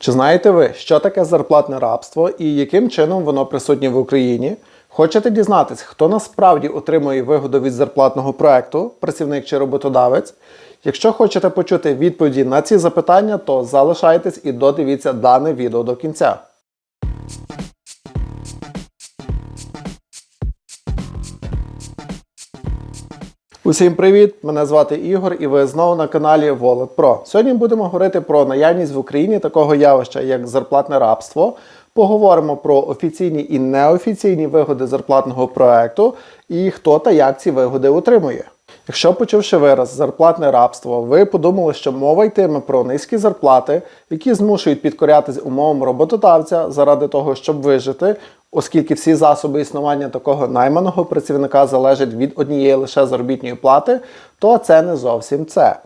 Чи знаєте ви, що таке зарплатне рабство і яким чином воно присутнє в Україні? Хочете дізнатись, хто насправді отримує вигоду від зарплатного проекту, працівник чи роботодавець? Якщо хочете почути відповіді на ці запитання, то залишайтесь і додивіться дане відео до кінця. Усім привіт! Мене звати Ігор, і ви знову на каналі Wallet Pro. Сьогодні будемо говорити про наявність в Україні такого явища, як зарплатне рабство. Поговоримо про офіційні і неофіційні вигоди зарплатного проекту і хто та як ці вигоди отримує. Якщо почувши вираз зарплатне рабство, ви подумали, що мова йтиме про низькі зарплати, які змушують підкорятись умовам роботодавця заради того, щоб вижити, оскільки всі засоби існування такого найманого працівника залежать від однієї лише заробітної плати, то це не зовсім це.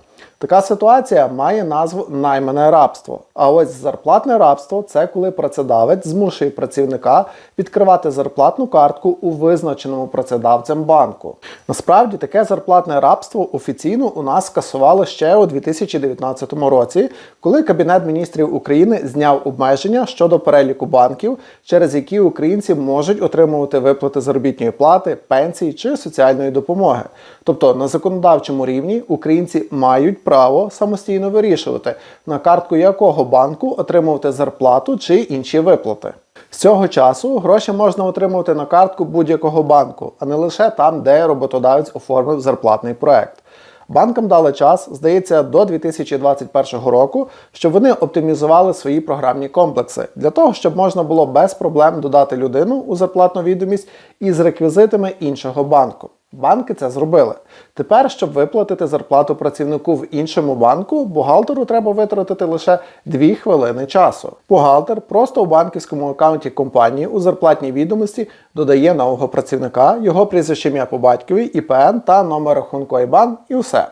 Така ситуація має назву наймане рабство. А ось зарплатне рабство це коли працедавець змушує працівника відкривати зарплатну картку у визначеному працедавцем банку. Насправді таке зарплатне рабство офіційно у нас скасувало ще у 2019 році, коли Кабінет міністрів України зняв обмеження щодо переліку банків, через які українці можуть отримувати виплати заробітної плати, пенсії чи соціальної допомоги. Тобто на законодавчому рівні українці мають право самостійно вирішувати, на картку якого банку отримувати зарплату чи інші виплати. З цього часу гроші можна отримувати на картку будь-якого банку, а не лише там, де роботодавець оформив зарплатний проект. Банкам дали час, здається, до 2021 року, щоб вони оптимізували свої програмні комплекси для того, щоб можна було без проблем додати людину у зарплатну відомість із реквізитами іншого банку. Банки це зробили. Тепер, щоб виплатити зарплату працівнику в іншому банку, бухгалтеру треба витратити лише 2 хвилини часу. Бухгалтер просто у банківському аккаунті компанії у зарплатній відомості додає нового працівника, його прізвище ім'я по батькові, ІПН та номер рахунку IBAN і все.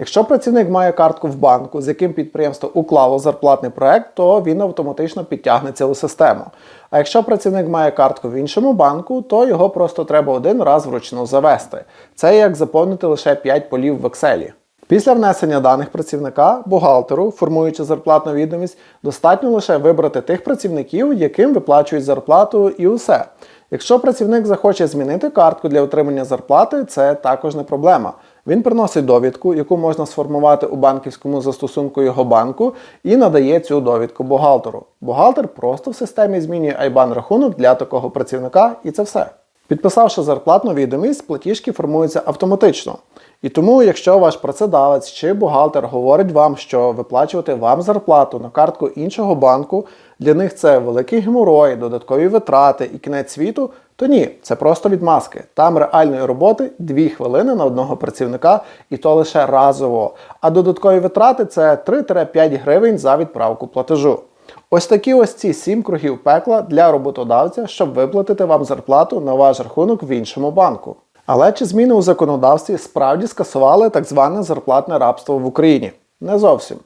Якщо працівник має картку в банку, з яким підприємство уклало зарплатний проект, то він автоматично підтягнеться у систему. А якщо працівник має картку в іншому банку, то його просто треба один раз вручну завести. Це як заповнити лише 5 полів в Excel. Після внесення даних працівника, бухгалтеру, формуючи зарплатну відомість, достатньо лише вибрати тих працівників, яким виплачують зарплату, і усе. Якщо працівник захоче змінити картку для отримання зарплати, це також не проблема. Він приносить довідку, яку можна сформувати у банківському застосунку його банку, і надає цю довідку бухгалтеру. Бухгалтер просто в системі змінює IBAN рахунок для такого працівника, і це все. Підписавши зарплатну відомість, платіжки формуються автоматично. І тому, якщо ваш працедавець чи бухгалтер говорить вам, що виплачувати вам зарплату на картку іншого банку, для них це великий геморой, додаткові витрати і кінець світу, то ні, це просто відмазки. Там реальної роботи 2 хвилини на одного працівника, і то лише разово. А додаткові витрати це 3-5 гривень за відправку платежу. Ось такі ось ці 7 кругів пекла для роботодавця, щоб виплатити вам зарплату на ваш рахунок в іншому банку. Але чи зміни у законодавстві справді скасували так зване зарплатне рабство в Україні? Не зовсім.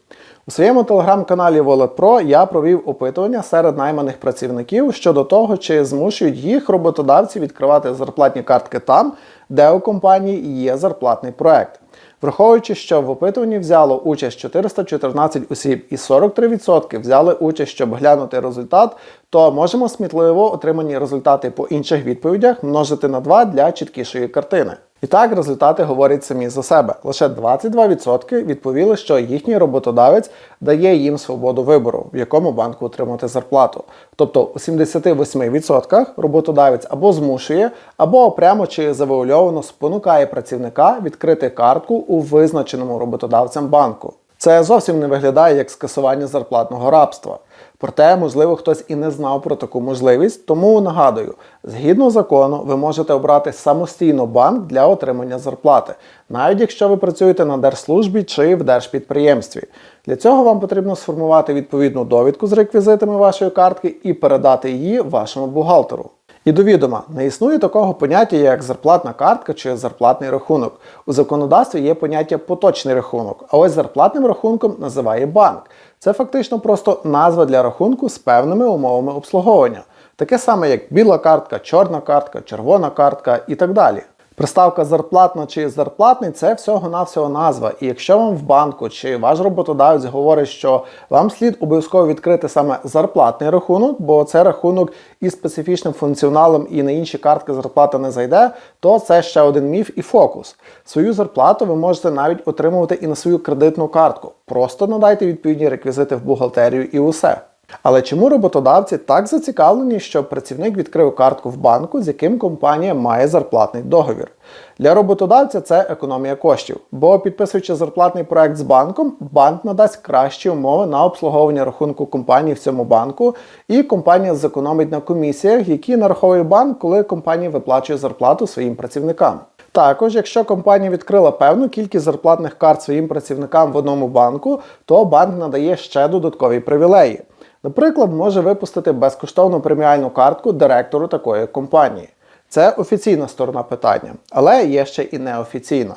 У своєму телеграм-каналі Wallet я провів опитування серед найманих працівників щодо того, чи змушують їх роботодавці відкривати зарплатні картки там, де у компанії є зарплатний проект. Враховуючи, що в опитуванні взяло участь 414 осіб і 43% взяли участь, щоб глянути результат, то можемо смітливо отримані результати по інших відповідях множити на 2 для чіткішої картини. І так результати говорять самі за себе. Лише 22% відповіли, що їхній роботодавець дає їм свободу вибору, в якому банку отримати зарплату. Тобто у 78% роботодавець або змушує, або прямо чи завуальовано спонукає працівника відкрити картку у визначеному роботодавцем банку. Це зовсім не виглядає як скасування зарплатного рабства. Проте, можливо, хтось і не знав про таку можливість, тому нагадую, згідно закону, ви можете обрати самостійно банк для отримання зарплати, навіть якщо ви працюєте на держслужбі чи в держпідприємстві. Для цього вам потрібно сформувати відповідну довідку з реквізитами вашої картки і передати її вашому бухгалтеру. І до відома, не існує такого поняття, як зарплатна картка чи зарплатний рахунок. У законодавстві є поняття поточний рахунок, а ось зарплатним рахунком називає банк. Це фактично просто назва для рахунку з певними умовами обслуговування. Таке саме, як біла картка, чорна картка, червона картка і так далі. Приставка зарплатна чи зарплатний це всього-навсього назва. І якщо вам в банку чи ваш роботодавець говорить, що вам слід обов'язково відкрити саме зарплатний рахунок, бо це рахунок із специфічним функціоналом і на інші картки зарплата не зайде, то це ще один міф і фокус. Свою зарплату ви можете навіть отримувати і на свою кредитну картку. Просто надайте відповідні реквізити в бухгалтерію і усе. Але чому роботодавці так зацікавлені, щоб працівник відкрив картку в банку, з яким компанія має зарплатний договір? Для роботодавця це економія коштів, бо підписуючи зарплатний проект з банком, банк надасть кращі умови на обслуговування рахунку компанії в цьому банку, і компанія зекономить на комісіях, які нараховує банк, коли компанія виплачує зарплату своїм працівникам. Також, якщо компанія відкрила певну кількість зарплатних карт своїм працівникам в одному банку, то банк надає ще додаткові привілеї. Наприклад, може випустити безкоштовну преміальну картку директору такої компанії. Це офіційна сторона питання, але є ще і неофіційна.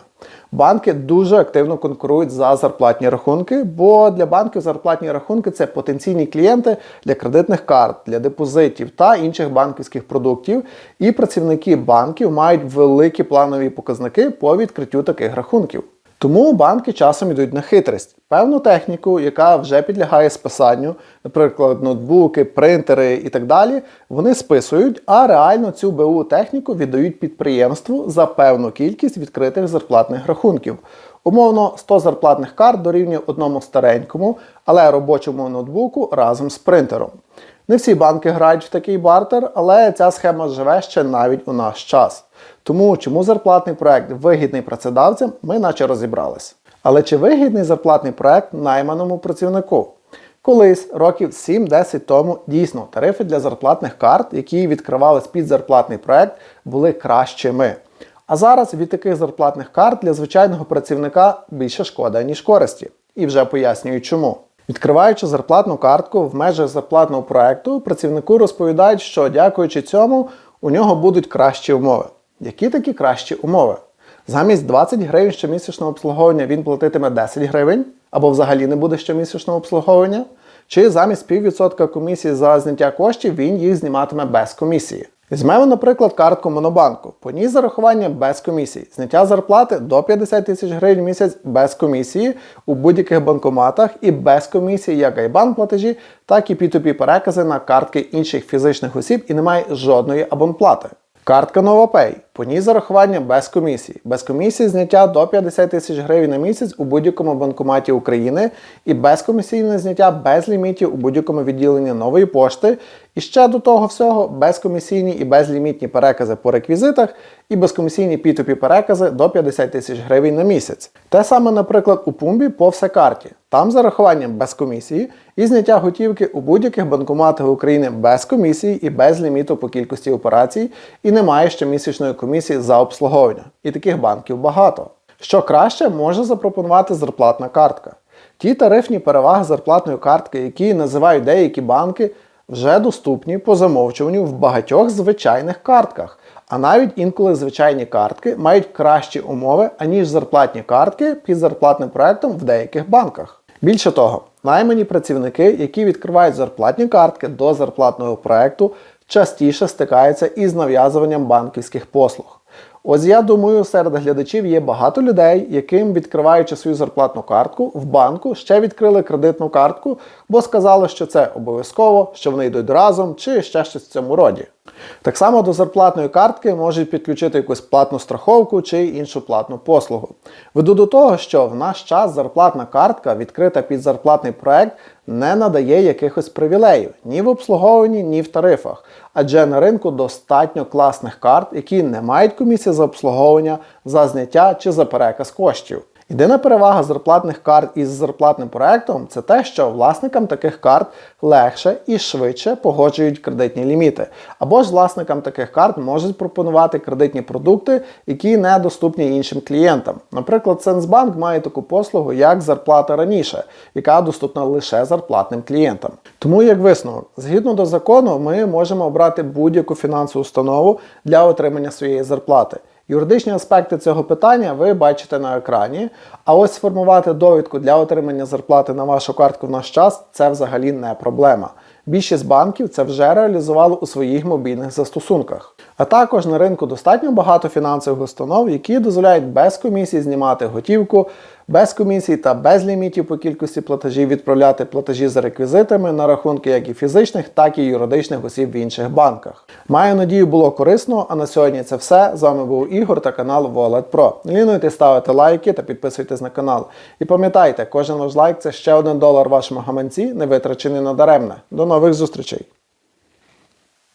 Банки дуже активно конкурують за зарплатні рахунки, бо для банків зарплатні рахунки це потенційні клієнти для кредитних карт, для депозитів та інших банківських продуктів. І працівники банків мають великі планові показники по відкриттю таких рахунків. Тому банки часом йдуть на хитрість. Певну техніку, яка вже підлягає списанню, наприклад, ноутбуки, принтери і так далі, вони списують, а реально цю БУ техніку віддають підприємству за певну кількість відкритих зарплатних рахунків. Умовно, 100 зарплатних карт дорівнює одному старенькому, але робочому ноутбуку разом з принтером. Не всі банки грають в такий бартер, але ця схема живе ще навіть у наш час. Тому чому зарплатний проект вигідний працедавцям, ми наче розібрались. Але чи вигідний зарплатний проект найманому працівнику? Колись, років 7-10 тому, дійсно тарифи для зарплатних карт, які відкривались під зарплатний проект, були кращими. А зараз від таких зарплатних карт для звичайного працівника більше шкода, ніж користі. І вже пояснюю чому. Відкриваючи зарплатну картку в межах зарплатного проекту, працівнику розповідають, що дякуючи цьому у нього будуть кращі умови. Які такі кращі умови? Замість 20 гривень щомісячного обслуговування він платитиме 10 гривень, або взагалі не буде щомісячного обслуговування, чи замість піввідсотка комісії за зняття коштів він їх зніматиме без комісії. Візьмемо, наприклад, картку Монобанку. По ній зарахування без комісії. Зняття зарплати до 50 тисяч гривень в місяць без комісії у будь-яких банкоматах і без комісії як айбан платежі, так і P2P перекази на картки інших фізичних осіб і немає жодної абонплати. Картка NovaPay. По ній зарахування без комісії. Без комісії зняття до 50 тисяч гривень на місяць у будь-якому банкоматі України і безкомісійне зняття без лімітів у будь-якому відділенні нової пошти. І ще до того всього безкомісійні і безлімітні перекази по реквізитах і безкомісійні P2P перекази до 50 тисяч гривень на місяць. Те саме, наприклад, у Пумбі по всекарті. Там зарахування без комісії і зняття готівки у будь-яких банкоматах України без комісії і без ліміту по кількості операцій, і немає щомісячної комісії за обслуговування. І таких банків багато. Що краще може запропонувати зарплатна картка. Ті тарифні переваги зарплатної картки, які називають деякі банки, вже доступні по замовчуванню в багатьох звичайних картках. А навіть інколи звичайні картки мають кращі умови, аніж зарплатні картки під зарплатним проектом в деяких банках. Більше того, наймані працівники, які відкривають зарплатні картки до зарплатного проекту, частіше стикається із нав'язуванням банківських послуг. Ось я думаю, серед глядачів є багато людей, яким, відкриваючи свою зарплатну картку в банку, ще відкрили кредитну картку, бо сказали, що це обов'язково, що вони йдуть разом, чи ще щось в цьому роді. Так само до зарплатної картки можуть підключити якусь платну страховку чи іншу платну послугу. Веду до того, що в наш час зарплатна картка, відкрита під зарплатний проект, не надає якихось привілеїв ні в обслуговуванні, ні в тарифах. Адже на ринку достатньо класних карт, які не мають комісії за обслуговування, за зняття чи за переказ коштів. Єдина перевага зарплатних карт із зарплатним проектом це те, що власникам таких карт легше і швидше погоджують кредитні ліміти. Або ж власникам таких карт можуть пропонувати кредитні продукти, які недоступні іншим клієнтам. Наприклад, Сенсбанк має таку послугу, як зарплата раніше, яка доступна лише зарплатним клієнтам. Тому, як висновок, згідно до закону, ми можемо обрати будь-яку фінансову установу для отримання своєї зарплати. Юридичні аспекти цього питання ви бачите на екрані. А ось сформувати довідку для отримання зарплати на вашу картку в наш час це взагалі не проблема. Більшість банків це вже реалізувало у своїх мобільних застосунках. А також на ринку достатньо багато фінансових установ, які дозволяють без комісій знімати готівку, без комісій та без лімітів по кількості платежів відправляти платежі за реквізитами на рахунки як і фізичних, так і юридичних осіб в інших банках. Маю надію, було корисно. А на сьогодні це все. З вами був Ігор та канал Wallet Pro. Не лінуйте ставити лайки та підписуйтесь на канал. І пам'ятайте, кожен ваш лайк це ще один долар вашому гаманці, не витрачений надаремне. До нових зустрічей!